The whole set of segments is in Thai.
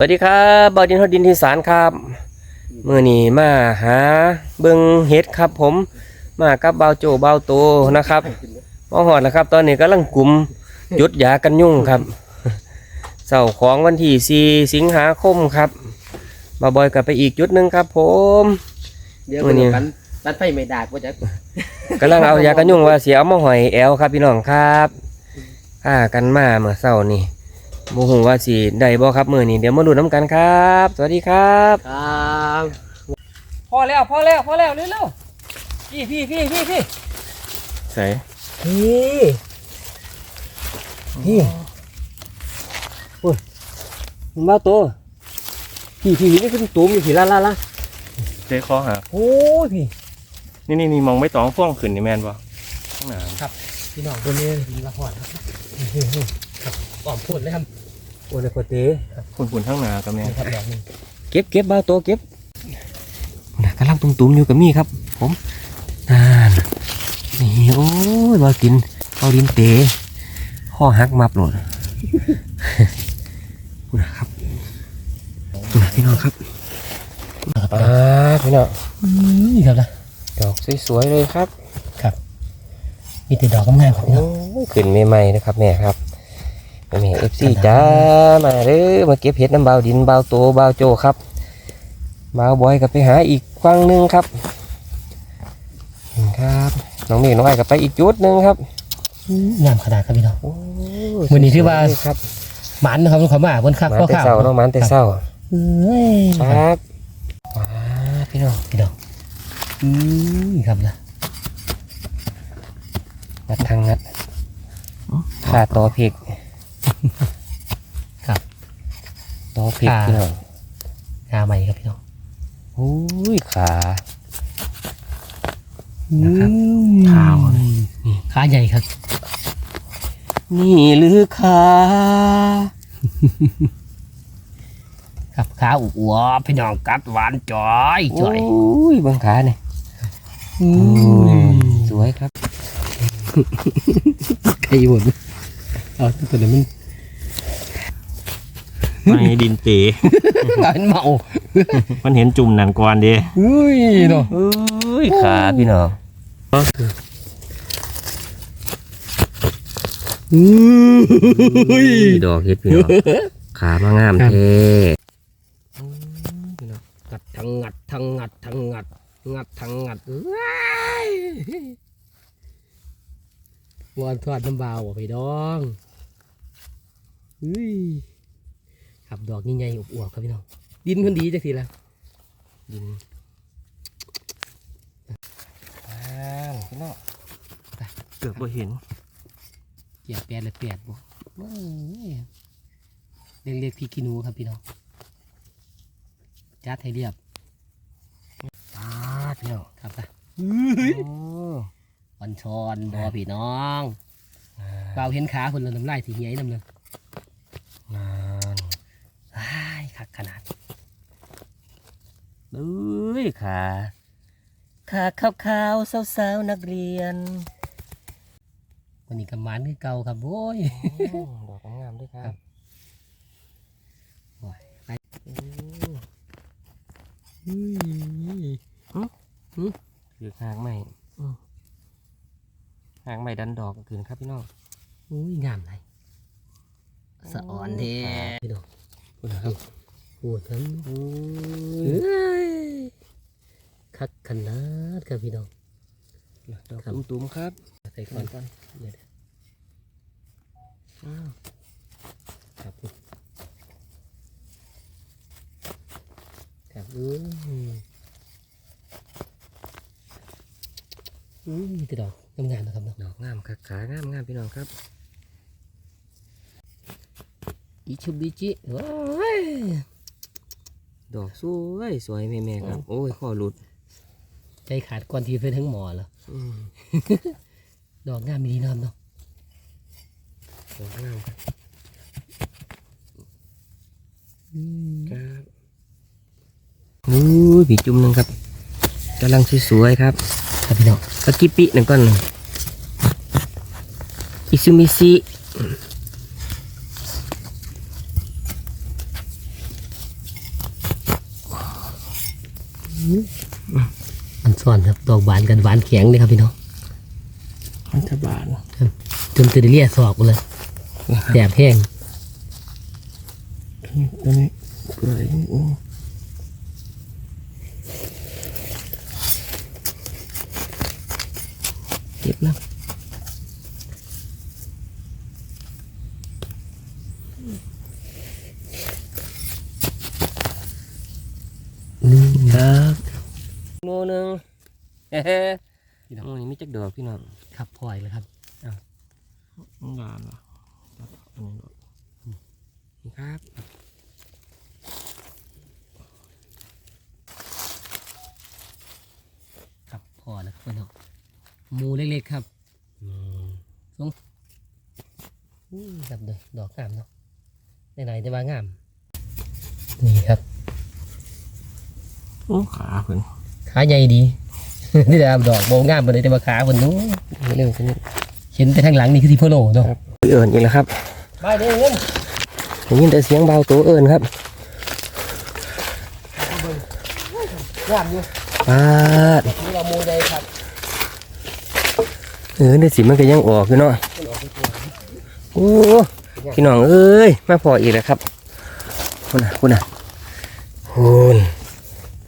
สวัสดีครับบอดินฮอดดินที่สารครับมื่อนี้มาหาเบิงเห็ดครับ ผมมากับเบาโจเบาโตนะครับมาหอดนะครับ ตอนนี้กำลังกลุ่มหยุดยากันยุ่งครับเสาร์ของวันที่4สิงหาคมครับบาบอยกลับไปอีกจุดหนึ่งครับ ผมเดี๋ยวมื้อนี้กันตัดไฟไม่ดากว่าจะกำลังเอายากันยุ่งว่าเสียเอามาหอยแอลครับพี่น้องครับฆ่ากันมาเมื่อเสาร์นี่ โมโหว่าสิได้บ่ครับมื่อนี้เดี๋ยวมาดูน้ำกันครับ สวัสดีครับครับพอแล้วพอแล้วพอแล้วเร็วๆพี่พี่พี่พี่พี่ใส่พี่พี่โอ้ยมันมาตัวพี่พี่นี่คือตัวมีผีล่าล่าล่าเจ๊คอหาโอ้ยพี่นี่นี่นี่มองไม่ต้องฟ้องขึ้นนี่แมนป่ะข้างหน้าพี่น้องตัวนี้มีละหอดครับครับ ปอมพูดเลยครับโอ้ยโคตรเต้ฝุ่นฝุ่นข้างหน้ากับแม่ครับดอกนึงเก็บเก็บบ้าโตเก็บนะกำลังตุ้มๆอยู่กับมี่ครับ ผมนั่นนี่โอ้ยมากินเอาดินเตะข้อหักมับโหลดนะครับนะพี่น้องครับอ่าพี่น้องนี่ครับนะดอกสวยๆเลยครับ มีแต่ดอกงามๆครับพี่น้อง โอ้ยขึ้นใหม่ๆนะครับแม่ครับ แม่เอฟซีจ้ามาเด้อมาเก็บเห็ดน้ำเบาดินเบาโตเบาโจครับเบาบอยกับไปหาอีกฟังหนึ่งครับนี่ครับน้องเมฆน้องไอ้กับไปอีกจุดหนึ่งครับงามขนาดครับพี่น้องโอ้ยมื้อนี้ถือว่าสยๆครับหมันนะครับขอมาบนคักมาข้าวแต่ข้าวเศร้าเน้องมันแต่เศร้าเอ้ยครับว้าพี่น้องพี่น้องอืมครับนะงัดทางงัดขาต่อเพก ครับต่อเพกขาพี่น้องงาใหม่ครับพี่น้องโอ้ยขานะครับขาวเลยขาใหญ่ครับ นี่หรือขาครับขาอุบๆพี่น้องกัดหวานจ่อยจ่อยโอ้ยเบังขาเนี่ยอืมสวยครับไก่หมดเอาตัวนี้มัน ไม่ดินเตะกลายเป็นเมามันเห็นจุ่มหนันกวนดีอุ้ยเนาะเอ้ยขาพี่น้องอุ้ยดอกเห็ดพี่น้องขามางามเท่งัดทั้งงัดทั้งงัดทั้งงัดงัดทั้งงัดว้ายวันทอดน้ำบาวอะพี่น้องอุ้ย ครับดอกใหญ่ๆอวบๆครับพี่น้องดินคนดีจังสิละดินอ่าพี่น้องเกือบบ่เห็นเกียบแปดเลยแปดบ่โอ้ยเรียกเรียกพี่กินูครับพี่น้องจัดให้เรียบตาพี่น้องครับไปโอ้วันชอนบอพี่น้องเปล่าเห็นขาคนละน้ำลายสีเหี้ยน้ำเลย นาน อ้ายคักขนาด เอ้ยขาขาขาวๆสาวๆนักเรียนวันนี้กำมันคือเก่าครับโว้ยดอกงามด้วยครับโอ้ยไปคือหางใหม่หางใหม่ดันดอกคืนครับพี่น้องอุ้ยงามเลยสะอ่อนแท้พี่น้องพูดนะครับ โอ้ทั้งโอ้เอ้ยคักขนาดครับพี่น้องดอกตุ้มๆครับใส่ก่อนก่อนเดี๋ยวอ้าวครับครับอุ้ยอุ้ยมีแต่ดอกงามๆนะครับเนาะดอกงามครับขางามงามพี่น้องครับอิชุบิจิโอ้ย ดอกสวยสวยแม่ๆครับ โอ้ยข้อหลุด ใจขาดก่อนที่ไปถึงหมอแล้วอืมดอกงามมีดีนะครับเนาะดอกงามครับครับนู้ยผีจุ่มหนึ่งครับกำลังสวยๆครับครับพี่น้องสกิปปิหนึ่งก้อนหนึ่งอิซูมิซิ อัน ซ่อนครับดอกบานกันหวานแข็งเลยครับพี่น้องมันจะบานจนจะได้เลียสอกเลยแดดแห้งตัวนี้เปื่อยอืมเก็บแล้วนี่ครับโมหนึ่งเฮ้ พี่น้องโมนี่มีจักดอกพี่น้องครับพลอยเลยครับงานเหรออันนี้ดอกนี่ครับครับพอแล้วครับพี่น้องหมูเล็กๆครับอืมอืมครับเลยดอกงามเนาะไหนๆจะมางาม นี่ครับโอ้ขาเพิ่นขาใหญ่ดี นี่แหละครับดอกโบงามมาเลยแต่ว่าขาบนนู้นเร็วขึ้นนิดเห็นแต่ทางหลังนี่คือที่พ่อโลเนาะเอิญอีกแล้วครับไปเด้อเงินได้ยินแต่เสียงเบาตัวเอิญครับงามอยู่ปาดนี่เราโมใหญ่ครับเออเดี๋ยวสิมันก็ยังออกอยู่เนาะโอ้พี่น้องเอ้ยมาพออีกแล้วครับคุณน่ะคุณน่ะพูน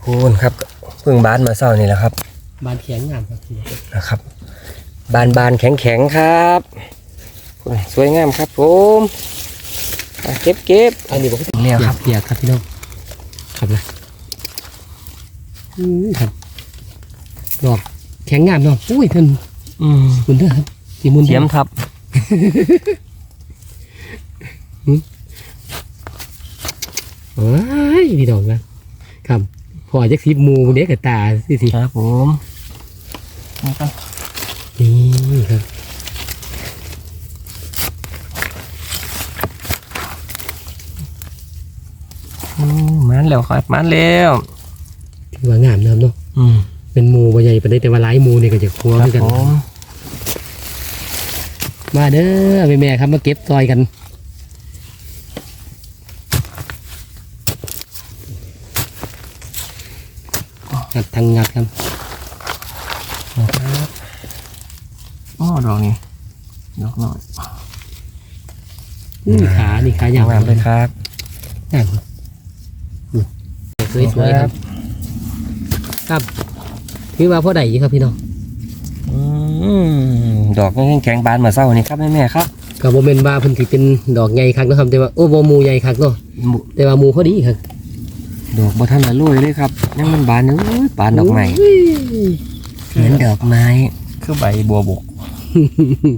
พูนครับเพิ่งบานมาเศร้านี่แหละครับ บานแข็งงามครับพี่น้องนะครับ บานบานแข็งแข็งๆครับพูนสวยงามครับผมอะเก็บเก็บอันนี้บอกว่าเรียวครับเปียกครับพี่น้องครับนะอืมครับดอกแข็งงามเนาะอุ้ยเพิ่นอืมมุนเด้อครับสีมุนเทียมทับเอ้ยพี่น้องนะครับพอจักสิบหมูเด็กกับตาสิสิครับผม นี่ครับนี่ครับอืมมันแล้วครับมันแล้วถือว่างามนะครับเนาะอืมเป็นหมูบ่ใหญ่ปานใดแต่ว่าหลายหมูนี่ก็จะครัวครัคืบอกันผมมาเด้อแม่ๆครับมาเก็บซอยกันงัดทางงัดครับนะครับอ๋อ ดอกนี้ดอกหน่อยอืมขานี่ขายาวงามเลยครับงามสวยสวยๆครับ ครับถือว่าพ่อใดอยู่ครับพี่น้องอืมดอกยังแข็งๆบานเหมือนเศร้านี่ครับแม่แม่ๆครับก็บ่แม่นว่าเพิ่นสิเป็นดอกใหญ่คักเนาะครับแต่ว่าโอ้บ่หมูใหญ่คักเนาะหมู่แต่ว่าหมูพอดีครับดอกบัทันละลุยเลยครับยังมันบานอยู่อุ้ยบานดอกใหม่โยเหมือนดอกไม้คือใบบัวบกกี่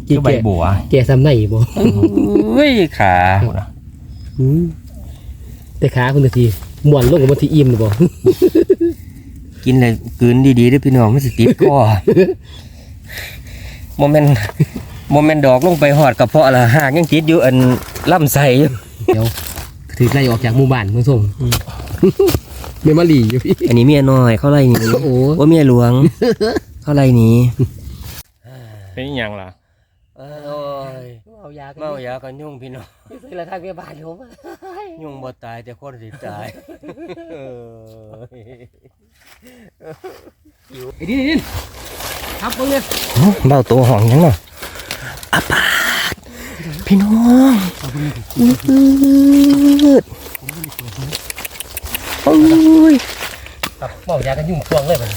คือใบแก่บัวแก่ซ้ำไหนบ่อุ้ยขาอืมแต่ขาเพิ่นก็สิม่วนลงกับบ่ที่อิ่มหรือบ่กินเลยกลืนดีๆเด้วยพี่น้องไม่สิติดคอโมเมนต์โมเมนต์ดอกลงไปหอดกระเพาะละหากยังติดอยู่อันลำไส้อยู่เดี๋ยวถือไล่ออกจากหมู่บ้านเมืองส่งเมียมาหลีอยู่พี่อันนี้เมียน้อยเขาไล่หนีโอ้โหว่าเมียหลวง เขาไล่หนี เป็นยังล่ะเอ้ยเอายากันเมายากันยุ่งพี่น้องซื้อราคาเมียบ้านผมยุ่งบ่ตายแต่คนสิตายไอ้ดินครับเพิ่งเนี่ยเบ้าตัวห้องยังเนาะอาปาดพี่น้องยืดโอ้ยครับเมายากันยุ่งช่วงเลยมัน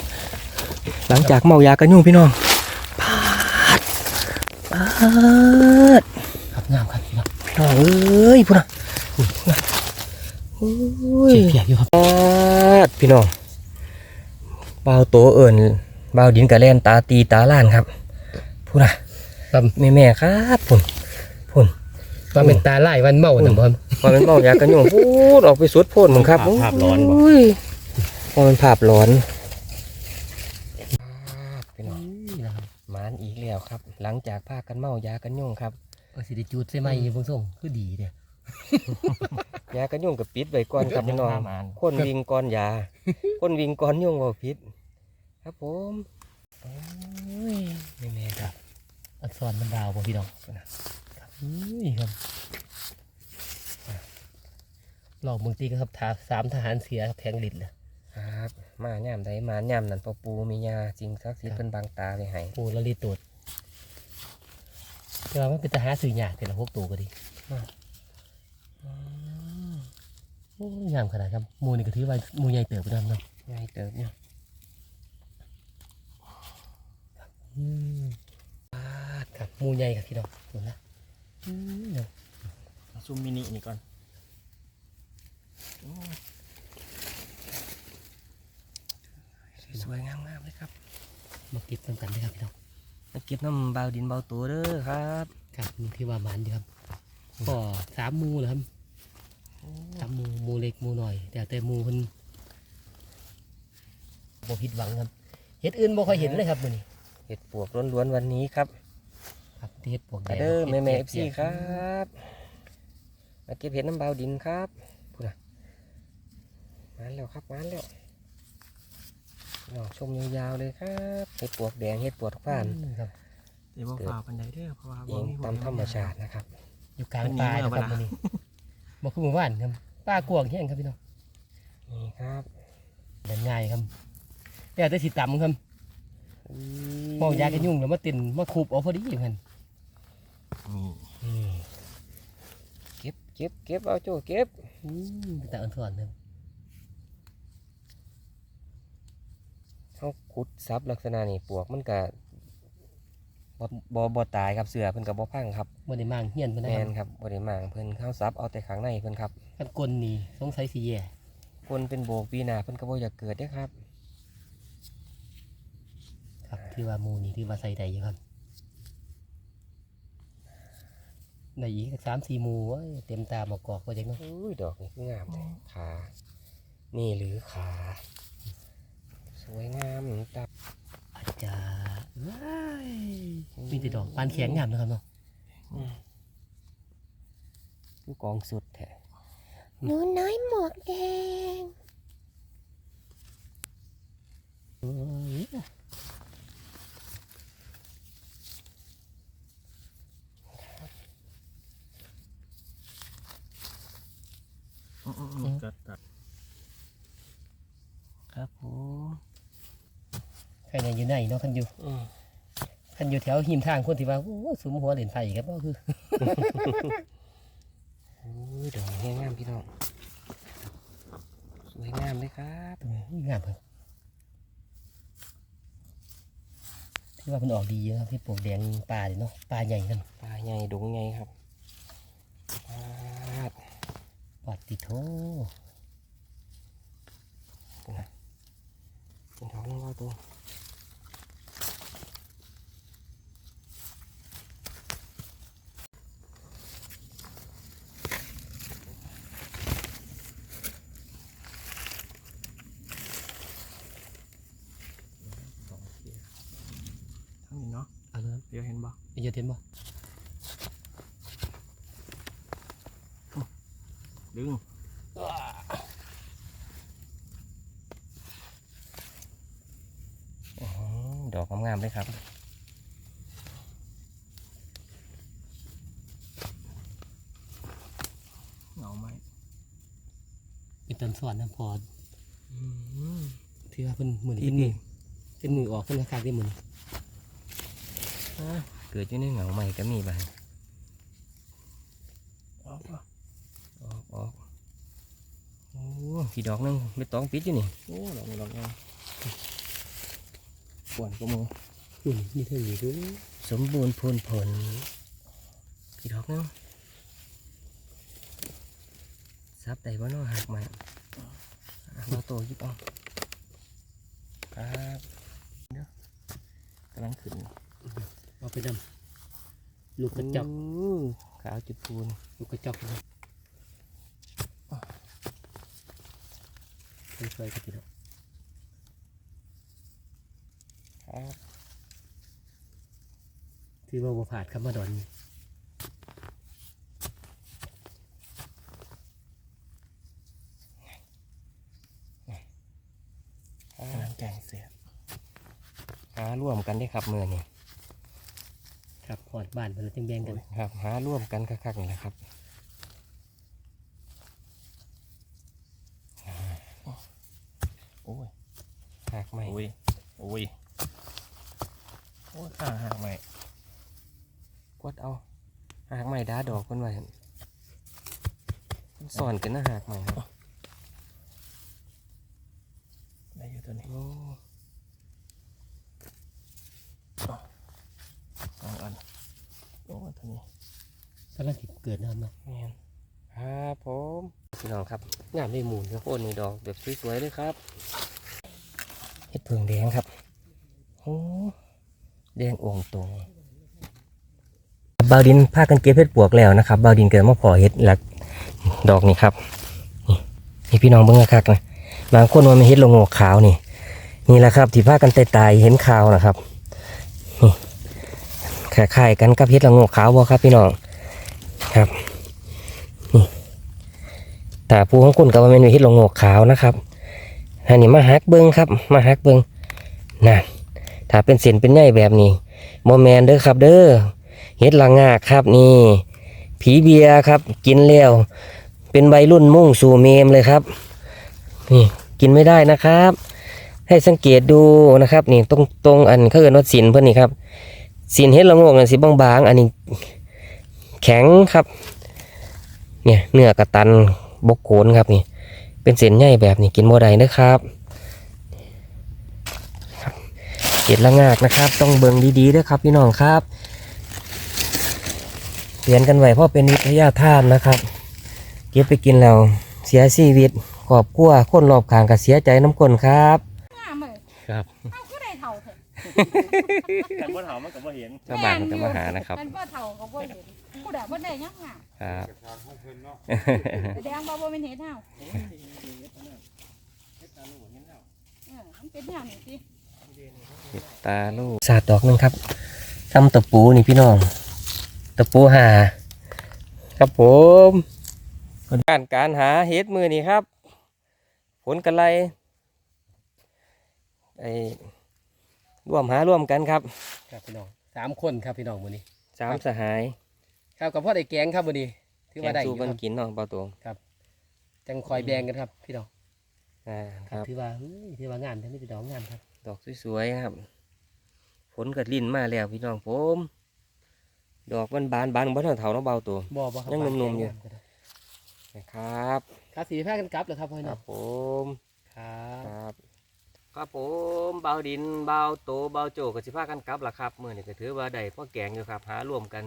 หลังจากเมายากันยุ่งพี่น้องปาดปา ดครับงามครับพี่น้องพี่น้องเอ้ยพุ่นน่ะโอ้ยเปียกๆอยู่ครับปาดพี่น้องเบาโตเอิญเบาดินกระแลนตาตีตาล้านครับพุ่นน่ะครับแม่แม่ๆครับพุ่นพุ่นว่าเป็นตาไล่วันเมาหนึ่งครับพอเป็นเมายากันยุ่งพูดออกไปสุดโพ่นมึงครับภาพร้อนบ่โยพอเป็นภาพร้อนพี่น้องหมานอีก แล้วครับ หลังจากพากันเมายากันยุ่งครับเออสิได้จูดใส่ไม้อยู่เพิ่งส่งคือดีเด้ยากันยุ่งกับปิดไว้ก่อนครับพี่น้องคนวิ่งก่อนยา คนวิ่งก่อนยุ่งว่าพิษครับผมโอ้ยแม่ๆครับ อักษรมันดาวบ่พี่น้องครับอุ้ยครับหลอกเมืองตีก็ครับทาสามทหารเสียครับแทงลิ้นเลยครับ มาย่ามใดมาย่ามนั่นพอปูมียาจริงศักดิ์สิทธิ์เพิ่นบางตาไปให้ปูละลีตูด แต่ว่ามันเป็นตาหาสื่อยากแต่ละพวกตัวก็ดีโอ้ยงามขนาดครับหมูนี่ก็ถือว่าหมูใหญ่เติบไปแล้วเนาะใหญ่เติบเนี่ยอืมปาดครับหมูใหญ่ครับพี่น้องเห็นไหมอืมเดี๋ยวซูมมินินี่ก่อนสวยๆงามๆเลยครับ มาเก็บนำกันได้ครับพี่น้อง มาเก็บน้ำเบาดินเบาตัวเด้อครับครับนี่ที่ว่าหมันดีครับก็สามหมูเลยครับสามหมูหมูเล็กหมูหน่อย แต่แต่หมูเพิ่นบ่ผิดหวังครับเห็ดอื่นบ่ค่อยเห็นเลยครับมื้อนี้เห็ดปวกล้วนๆวันนี้ครับ ครับที่เห็ดปวกแดมางเด้อแม่แม่เอฟซีห็ดครับมาเก็บเห็ดน้ำเบาดินครับพูดนะมาแล้วครับมาแล้วน้อง ชมยาวๆเลยครับเห็ดปวกแดงเห็ดปวกผ่านอืมครับเดี๋ยวว่าฝ่าปันไดเด้อเพราะว่าเองตามธรรมชาตินะครับ อยู่กลางป่านะครับมื้อนี้บ่คือหมู่บ้านครับป่ากวางแห้งครับพี่น้องนี่ครับเดินง่ายครับแต่แต่สิต่ำครับมองยากันยุ่งแล้วมาตินมาคูบเอาพอดีอยู่หั่นนี่อืมเก็บเก็บเก็บเอาโจ้เก็บอืมเป็นตาอ่อนสอนครับ เขาขุดซับลักษณะนี่ปวกมันก็บ่บ่บ่ตายครับเสือเพิ่นก็บ่พังครับบ่ได้มางเฮียนเพิ่นนะแมครันบครับบ่ได้มางเพิ่นเข้าซับเอาแต่ข้างในเพิ่นครับคันกลนี่สงสัยสิแย่คนเป็นโบกปีหน้าเพิ่นก็บ่อยากเกิดเด้อครับ ครับที่ว่าหมูนี่ที่ว่าใส่ได้อยู่ครับได้อีกสักสามสี่หมูเว้ยเต็มตาหมอกกอกว่าจังเนาะอุ้ยดอกนี่คืองามเลยขา นี่หรือขา สวยงามตับอาจจะว้ายมีแต่ดอกปานแข็งงามนะครับเนาะคือกองสุดแท้หนูน้อยหมวกแดงเอ้ยอื้ออื้อกัดกัดครับผม ใครเนี่ยอยู่ไหนเนาะคันอยู่อืมคันอยู่แถวหิมทางคนที่ว่าโอ้ยสุมหัวเหรียญไผ่ครับก็คืออุ้ยดอกนี่งามพี่น้องสวยงามเลยครับอุ้ยงามครับที่ว่ามันออกดีเยอะครับที่ปลูกแดงปลาเลยเนาะปลาใหญ่กันปลาใหญ่ดงใหญ่ครับปาดปอดติดโถเป็นดอกนึงว่าตัว ทั้งนี้เนาะ เอาเลยครับ เดี๋ยวเห็นบ่ไอ้เหี้ยอะเต็มบ่ดึงอื้อหือดอกงามๆเลยครับเหงาไหมเป็นต้นสวนนะพออืมที่ว่าเป็นเหมือนอีเป็นกมือเป็นมือออกเป็นราคาได้เหมือน เกิดอยู่ในเหงาใหม่ก็มีบ้างออกป่ะออกออกโอ้พี่ดอกนึงไม่ต้องปิดอยู่นี่โอ้ดอกนี้ดอกนี้ปวนก็มืออุ่นนี่เท่านี้ด้วยสมบูรณ์พูนผลพี่ดอกนึงซับได้บ่เนาะหักใหม่เราโตหยิบเอาครับเดี๋ยวกำลังขึ้น เอาไปดำลูกกระจอกอู้ขาวจุดพูนลูกกระจอกนะค่อยๆกันทีเดียวครับที่ว่าบ่ผาดคำว่าดอนนี่กำลังใจเสียหาร่วมกันได้ครับมือนี่ ครับหอดบ้านเพิ่นแล้วจังแบ่งกันครับ หาร่วมกันคักๆนี่แหละครับโอ้ยหักใหม่อุ้ยอุ้ยโอ้ยข้าหักใหม่กดเอาหักใหม่ด้าดอกคนไว้มันสอนกันนะหักใหม่ครับได้อยู่ตัวนี้ โอ้ สองอันโอ้ยตัว นี้กำลังสิเกิดนะครับเนาะแม่นครับผมพี่น้องครับงามได้หมูนครับโอ้นี่ดอกแบบสวยๆเลยครับเห็ดเผืองแดงครับโอ้แดงองค์ตรงบาวดินพากันเก็บเห็ดปวกแล้วนะครับบาวดินเกิดมาพอเห็ดหลักดอกนี่ครับนี่นี่พี่น้องเบิ่งนะครับนะบางคนว่ามันเห็ดลงโงกขาวนี่ นี่แหละครับที่พากันตายๆเห็นขาวนะครับนี่ คล้ายๆกันกับเห็ดละโงกขาวบ่ครับพี่น้องครับนี่แต่ผู้ของคุณกับว่าเป็นเห็ดละโงกขาวนะครับอันนี้มาฮักเบิ้งครับ มาฮักเบิ้งนั่นถ้าเป็นเส้นเป็นใยแบบนี้โมแมนเด้อครับเด้อเห็ดละงากครับนี่ ผีเบียครับ กินแล้วเป็นใบรุ่นมุ่งสู่เมมเลยครับ นี่กินไม่ได้นะครับ ให้สังเกตดูนะครับ นี่ตรงตรงอันเขาเรียกว่าสินเพื่อนนี่ครับ สินเห็ดละโงกอันสีบางๆ อันนี้แข็งครับ เนี่ยเนื้อกระตันบกโขนครับนี่ เป็นเส้นใหญ่แบบนี้กินโมได้นะครับครับเห็ดละงากนะครับ ต้องเบิ่งดีๆด้วยครับพี่น้องครับเปลี่ยนกันไว้เพราะเป็นวิทยาทานนะครับ เก็บไปกินแล้วเสียชีวิตครอบครัวคนรอบข้างก็เสียใจน้ำคนครับงามเลยครับเอา ก็ได้เท่าเถอะกันบ่เถามันก็บ่เห็นชาวบ้านมันจะมาหานะครับมันบ่เท่าก็บ่เห็นผู้ใดบ่ได้ยังงามครับแสดงว่าบ่เป็นเฮ็ดเฮาเออมันเป็นอย่างนี้สิตาลูกสาดดอกหนึงครับทำตะปูนี่พี่น้อง ตะปูหา ครับผมการการหาเฮ็ดมือนี่ครับ ผลกันไรไอ้ ร่วมหาร่วมกันครับครับพี่น้องสามคนครับพี่น้องมื้อนี้ สามสหายครับกับพ่อได้แกงครับมื้อนี้ถือแกว่างได้อสู้ยู่กันครับกินเนาะเบาตัวจังคอยแบ่งกันครับพี่น้องอ่าครับถือว่าเฮ้ยถือว่างานทั้งนี้พี่น้องงานครับดอกสวยๆครับ ผลกัดลิ้นมาแล้วพี่น้องผม ดอกมันบานบานบ่เท่าเท่าเนาะเบาตัว บ่บ่ครับยังหนุ่มๆอยู่งามครับนะครับ ครับสีผ้ากันกลับแล้วครับพี่คน้รัองบผม ครับครับ ครับผมเบาดินเบาโตเบาโจกับสิพากันกลับล่ะครับมื่อนี้ก็ถือว่าได้พ่อแกงอยู่ครับ หารวมกัน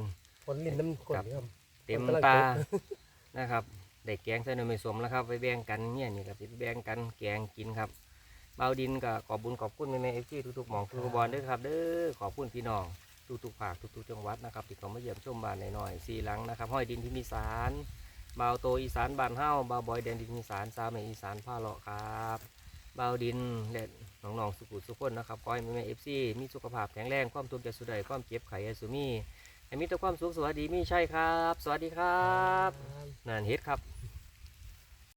คนลิ้นน้ำคนนี่ครับเต็มกำลังตาตกนะครับได้แกงใส่นมสมแล้วครับไปแบ่งกันเนี่ยนี่ก็สิไปแบ่งกันแกงกินครับเบาดินก็ขอบบุญขอบคุณแม่แม่เอฟซีทุกๆหมองทุกๆบอลด้วยครับ เด้อขอบคุณพี่น้องทุกๆภาคทุกๆจังหวัดนะครับที่เขามาเยี่ยมชมบ้านหน่อยๆสีหลังนะครับห้อยดินที่มีสารเบาโตอีสานบ้านเฮ้าเบาบอยแดนดินอีสานซาวแม่อีสานผ้าเลาะครับ เบาดินและน้องๆสุขุสุขคนนะครับขอให้แม่เอฟซีมีสุขภาพแข็งแรงความทุกข์จะสุดใดความเจ็บไข้อยาสุมีให้มีแต่ความสุขสวัสดีมีใช่ครับ สวัสดีครับนานเฮ็ดครับ